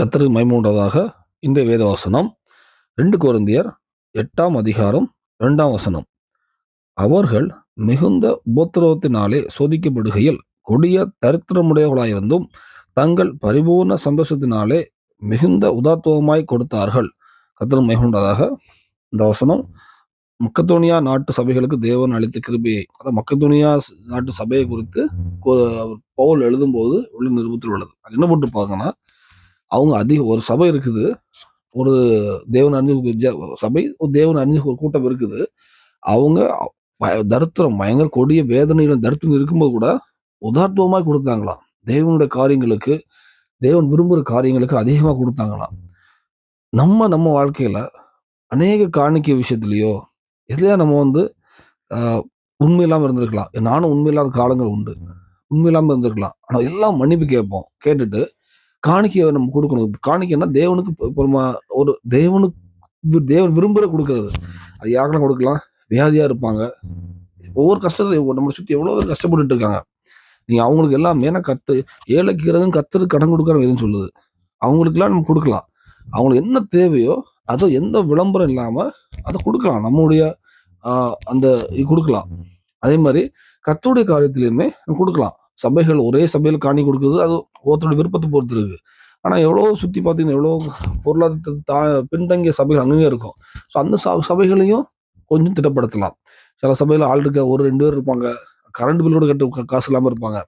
கத்தரு மைமூண்டதாக இந்த வேத வசனம் ரெண்டு குழந்தையர் எட்டாம் அதிகாரம் இரண்டாம் வசனம். அவர்கள் மிகுந்த உபத்திரவத்தினாலே சோதிக்கப்படுகையில் கொடிய தரித்திரமுடையவர்களாயிருந்தும் தங்கள் பரிபூர்ண சந்தோஷத்தினாலே மிகுந்த உதாத்துவமாய் கொடுத்தார்கள். கர்த்தருக்கு மகிமையுண்டதாக இந்த வசனம். மக்கத்தோனியா நாட்டு சபைகளுக்கு தேவன் அளித்த கிருபையை அதாவது மக்கத்தோனியா நாட்டு சபையை குறித்து அவர் பவுல் எழுதும்போது உள்ள நிருபத்தில் உள்ளது. அது என்ன போட்டு பார்க்கணும்னா அவங்க அதிக ஒரு சபை இருக்குது. ஒரு தேவன் அறிஞ்ச சபை ஒரு தேவன் அறிஞ்ச ஒரு கூட்டம் இருக்குது. அவங்க தருத்திரம் தரித்திரம் பயங்கர கொடிய வேதனையில தரித்திரம் இருக்கும்போது கூட உதார்த்துவமாக கொடுத்தாங்களாம். தேவனுடைய காரியங்களுக்கு தேவன் விரும்புகிற காரியங்களுக்கு அதிகமாக கொடுத்தாங்களாம். நம்ம நம்ம வாழ்க்கையில அநேக காணிக்கை விஷயத்துலையோ எதுலையா நம்ம வந்து உண்மை இல்லாமல் இருந்திருக்கலாம். நானும் உண்மை இல்லாத காலங்கள் உண்டு. உண்மை இல்லாமல் இருந்திருக்கலாம். ஆனால் எல்லாம் மன்னிப்பு கேட்போம். கேட்டுட்டு காணிக்கையை நம்ம கொடுக்கணும். காணிக்கைன்னா தேவனுக்கு பொறுமா நம்ம ஒரு தேவனுக்கு தேவன் விரும்புகிற கொடுக்கறது. அது யாருக்கெல்லாம் கொடுக்கலாம்? வியாதியாக இருப்பாங்க. ஒவ்வொரு கஷ்டத்தையும் நம்மளை சுற்றி எவ்வளோ பேர் கஷ்டப்பட்டுட்டு இருக்காங்க. நீங்கள் அவங்களுக்கு எல்லாம் ஏன்னா கத்து ஏழைக்கிறதும் இறங்கும் கடன் கொடுக்கறது எதுவும் சொல்லுது. அவங்களுக்கெல்லாம் நம்ம கொடுக்கலாம். அவங்களுக்கு என்ன தேவையோ அதை எந்த விளம்பரம் இல்லாமல் அதை கொடுக்கலாம். நம்மளுடைய அந்த இது கொடுக்கலாம். அதே மாதிரி கத்தோடைய காரியத்திலையுமே நம்ம கொடுக்கலாம். சபைகள் ஒரே சபையில் காணி கொடுக்குறது அது ஒருத்தரோட விருப்பத்தை பொறுத்து இருக்கு ஆனால் எவ்வளோ சுற்றி பார்த்தீங்கன்னா எவ்வளோ பொருளாதார தா பின்தங்கிய சபைகள் அங்கேயும் இருக்கும். ஸோ அந்த ச- சபைகளையும் கொஞ்சம் திட்டப்படுத்தலாம் சில சபையில் ஆள் இருக்க ஒரு ரெண்டு பேர் இருப்பாங்க. கரண்ட் பில்லோட கட்ட கா- காசு இல்லாமல் இருப்பாங்க.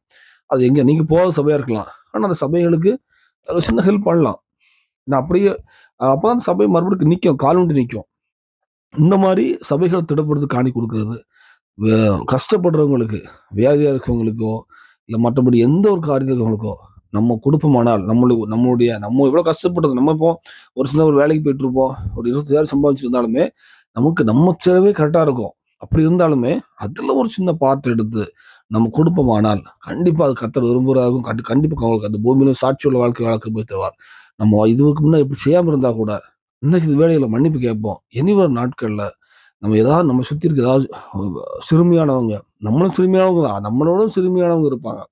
அது எங்கே நீங்கள் போகாத சபையாக இருக்கலாம். ஆனால் அந்த சபைகளுக்கு சின்ன ஹெல்ப் பண்ணலாம். நான் அப்படியே அப்போ தான் அந்த சபை மறுபடியும் நிற்கும் காலுண்டி நிற்கும் இந்த மாதிரி சபைகள் திடப்படுத்து காணி கொடுக்கறது கஷ்டப்படுறவங்களுக்கு வியாதியாக இருக்கிறவங்களுக்கோ இல்லை மற்றபடி எந்த ஒரு காரியத்தில் நம்ம குடும்பமானால் நம்மளுக்கு நம்மளுடைய நம்ம எவ்வளோ கஷ்டப்பட்டது நம்ம இப்போ ஒரு சின்ன ஒரு வேலைக்கு போயிட்டு இருப்போம். ஒரு இருபத்தாயிரம் சம்பாதிச்சிருந்தாலுமே நமக்கு நம்ம செலவே கரெக்டாக இருக்கும். அப்படி இருந்தாலுமே அதில் ஒரு சின்ன பார்ட் எடுத்து நம்ம குடும்பமானால் கண்டிப்பாக அது கத்தர் விரும்புகிறாகும் கண்டு கண்டிப்பாக அவங்களுக்கு அந்த பூமியிலும் சாட்சியுள்ள வாழ்க்கை வாழ்க்கை போய் நம்ம இதுக்கு முன்னே இப்படி செய்யாமல் இருந்தால் கூட இன்னைக்கு இது வேலையில் மன்னிப்பு கேட்போம். இனி வர நாட்களில் நம்ம ஏதாவது நம்ம சுற்றி இருக்க ஏதாவது சிறுமியானவங்க நம்மளும் சிறுமியானவங்க தான் நம்மளோட சிறுமியானவங்க இருப்பாங்க.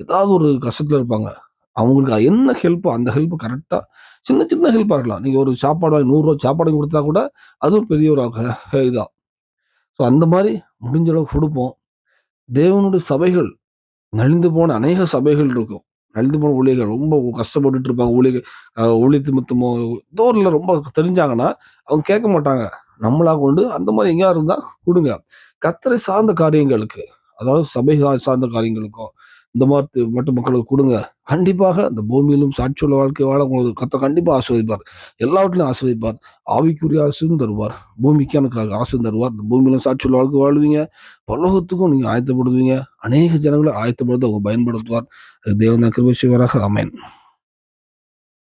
ஏதாவது ஒரு கஷ்டத்தில் இருப்பாங்க. அவங்களுக்கு என்ன ஹெல்ப்போ அந்த ஹெல்ப் கரெக்டாக சின்ன சின்ன ஹெல்ப்பாக இருக்கலாம். நீங்கள் ஒரு சாப்பாடு வாங்கி நூறுரூவா சாப்பாடு கொடுத்தா கூட அதுவும் பெரிய ஒரு அஹ், இதான். ஸோ அந்த மாதிரி முடிஞ்ச அளவுக்கு கொடுப்போம். தேவனுடைய சபைகள் நலிந்து போன அநேக சபைகள் இருக்கும். நலிந்து போன ஊழியர்கள் ரொம்ப கஷ்டப்பட்டுட்டு இருப்பாங்க. ஊழிய ஊழியத்து மொத்தமோ தோரில் ரொம்ப தெரிஞ்சாங்கன்னா அவங்க கேட்க மாட்டாங்க. நம்மளாக கொண்டு அந்த மாதிரி எங்கேயா இருந்தால் கொடுங்க. கத்தரை சார்ந்த காரியங்களுக்கு அதாவது சபை சார்ந்த காரியங்களுக்கும் இந்த மாதிரி மற்ற மக்களுக்கு கொடுங்க. கண்டிப்பாக இந்த பூமியிலும் சாட்சியுள்ள வாழ்க்கை வாழ உங்களுக்கு கத்தர் கண்டிப்பாக ஆஸ்வதிப்பார் எல்லாவற்றிலும் ஆஸ்வதிப்பார் ஆவிக்குரிய ஆசிரியம் தருவார். பூமிக்கு எனக்கு ஆசிரியம் தருவார். இந்த பூமியிலும் சாட்சியுள்ள வாழ்க்கை வாழ்வீங்க. பலோகத்துக்கும் நீங்கள் ஆயத்தப்படுவீங்க. அநேக ஜனங்களை ஆயத்தப்படுத்த அவங்க பயன்படுத்துவார். தேவன் கிருபசிவராக அமையன் அமேன்